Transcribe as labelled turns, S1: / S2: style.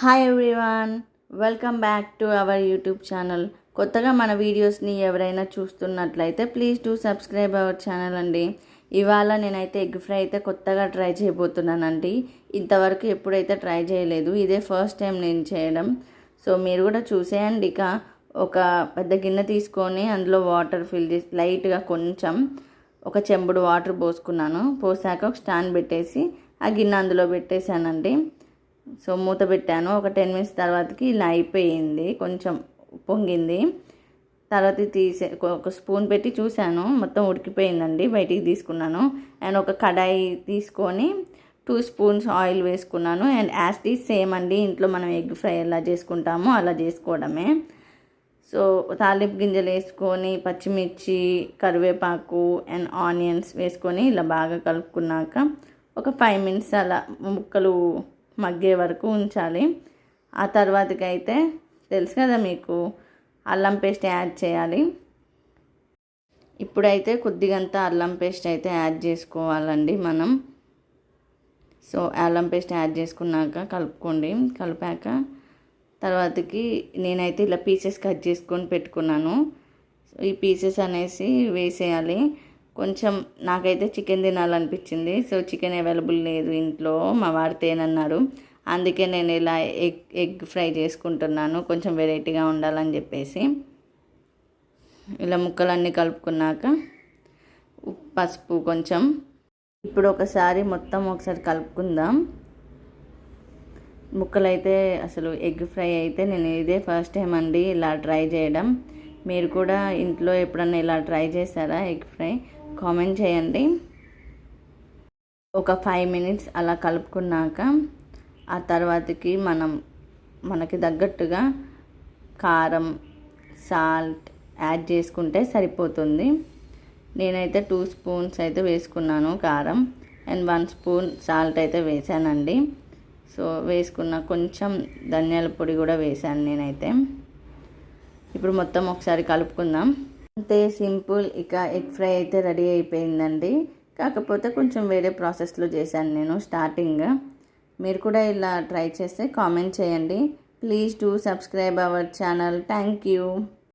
S1: Hi everyone welcome back to our YouTube channel కొత్తగా మన వీడియోస్ని ఎవరైనా చూస్తున్నట్లయితే please do subscribe our channel అండి. ఇవాళ నేనైతే ఎగ్ ఫ్రై అయితే కొత్తగా ట్రై చేయబోతున్నానండి. ఇంతవరకు ఎప్పుడైతే ట్రై చేయలేదు ఇదే ఫస్ట్ టైం నేను చేయడం. సో మీరు కూడా చూసేయండి ఇక. ఒక పెద్ద గిన్నె తీసుకొని అందులో వాటర్ ఫిల్ చేసి లైట్గా కొంచెం ఒక చెంబుడు వాటర్ పోసుకున్నాను. పోసాక ఒక స్టాండ్ పెట్టేసి ఆ గిన్నె అందులో పెట్టేశానండి. సో మూత పెట్టాను. ఒక టెన్ మినిట్స్ తర్వాతకి ఇలా అయిపోయింది. కొంచెం పొంగింది. తర్వాత తీసే ఒక స్పూన్ పెట్టి చూశాను. మొత్తం ఉడికిపోయిందండి. బయటికి తీసుకున్నాను. అండ్ ఒక కడాయి తీసుకొని టూ స్పూన్స్ ఆయిల్ వేసుకున్నాను. అండ్ యాస్టీ సేమ్ అండి. ఇంట్లో మనం ఎగ్ ఫ్రై ఎలా చేసుకుంటామో అలా చేసుకోవడమే. సో తాలింపు గింజలు వేసుకొని పచ్చిమిర్చి కరివేపాకు అండ్ ఆనియన్స్ వేసుకొని ఇలా బాగా కలుపుకున్నాక ఒక ఫైవ్ మినిట్స్ అలా ముక్కలు మగ్గే వరకు ఉంచాలి. ఆ తర్వాతకైతే అయితే తెలుసు కదా మీకు అల్లం పేస్ట్ యాడ్ చేయాలి. ఇప్పుడైతే కొద్దిగంత అల్లం పేస్ట్ అయితే యాడ్ చేసుకోవాలండి మనం. సో అల్లం పేస్ట్ యాడ్ చేసుకున్నాక కలుపుకోండి. కలిపాక తర్వాతకి నేనైతే ఇలా పీసెస్ కట్ చేసుకొని పెట్టుకున్నాను. ఈ పీసెస్ అనేసి వేసేయాలి. కొంచెం నాకైతే చికెన్ తినాలనిపించింది. సో చికెన్ అవైలబుల్ లేదు ఇంట్లో. మా వారు తేనన్నారు అందుకే నేను ఇలా ఎగ్ ఎగ్ ఫ్రై చేసుకుంటున్నాను. కొంచెం వెరైటీగా ఉండాలని చెప్పేసి. ఇలా ముక్కలన్నీ కలుపుకున్నాక పసుపు కొంచెం. ఇప్పుడు ఒకసారి మొత్తం ఒకసారి కలుపుకుందాం. ముక్కలైతే అసలు ఎగ్ ఫ్రై అయితే నేను ఇదే ఫస్ట్ టైం అండి ఇలా ట్రై చేయడం. మీరు కూడా ఇంట్లో ఎప్పుడన్నా ఇలా ట్రై చేశారా ఎగ్ ఫ్రై? కామెంట్ చేయండి. ఒక ఫైవ్ మినిట్స్ అలా కలుపుకున్నాక ఆ తర్వాతకి మనం మనకి తగ్గట్టుగా కారం సాల్ట్ యాడ్ చేసుకుంటే సరిపోతుంది. నేనైతే టూ స్పూన్స్ అయితే వేసుకున్నాను కారం అండ్ వన్ స్పూన్ సాల్ట్ అయితే వేసానండి సో వేసుకున్న కొంచెం ధనియాల పొడి కూడా వేసాను నేనైతే. ఇప్పుడు మొత్తం ఒకసారి కలుపుకుందాం. అంతే సింపుల్. ఇక ఎగ్ ఫ్రై అయితే రెడీ అయిపోయిందండి. కాకపోతే కొంచెం వేరే ప్రాసెస్లో చేశాను నేను స్టార్టింగ్. మీరు కూడా ఇలా ట్రై చేస్తే కామెంట్ చేయండి. Please to subscribe our channel. Thank you.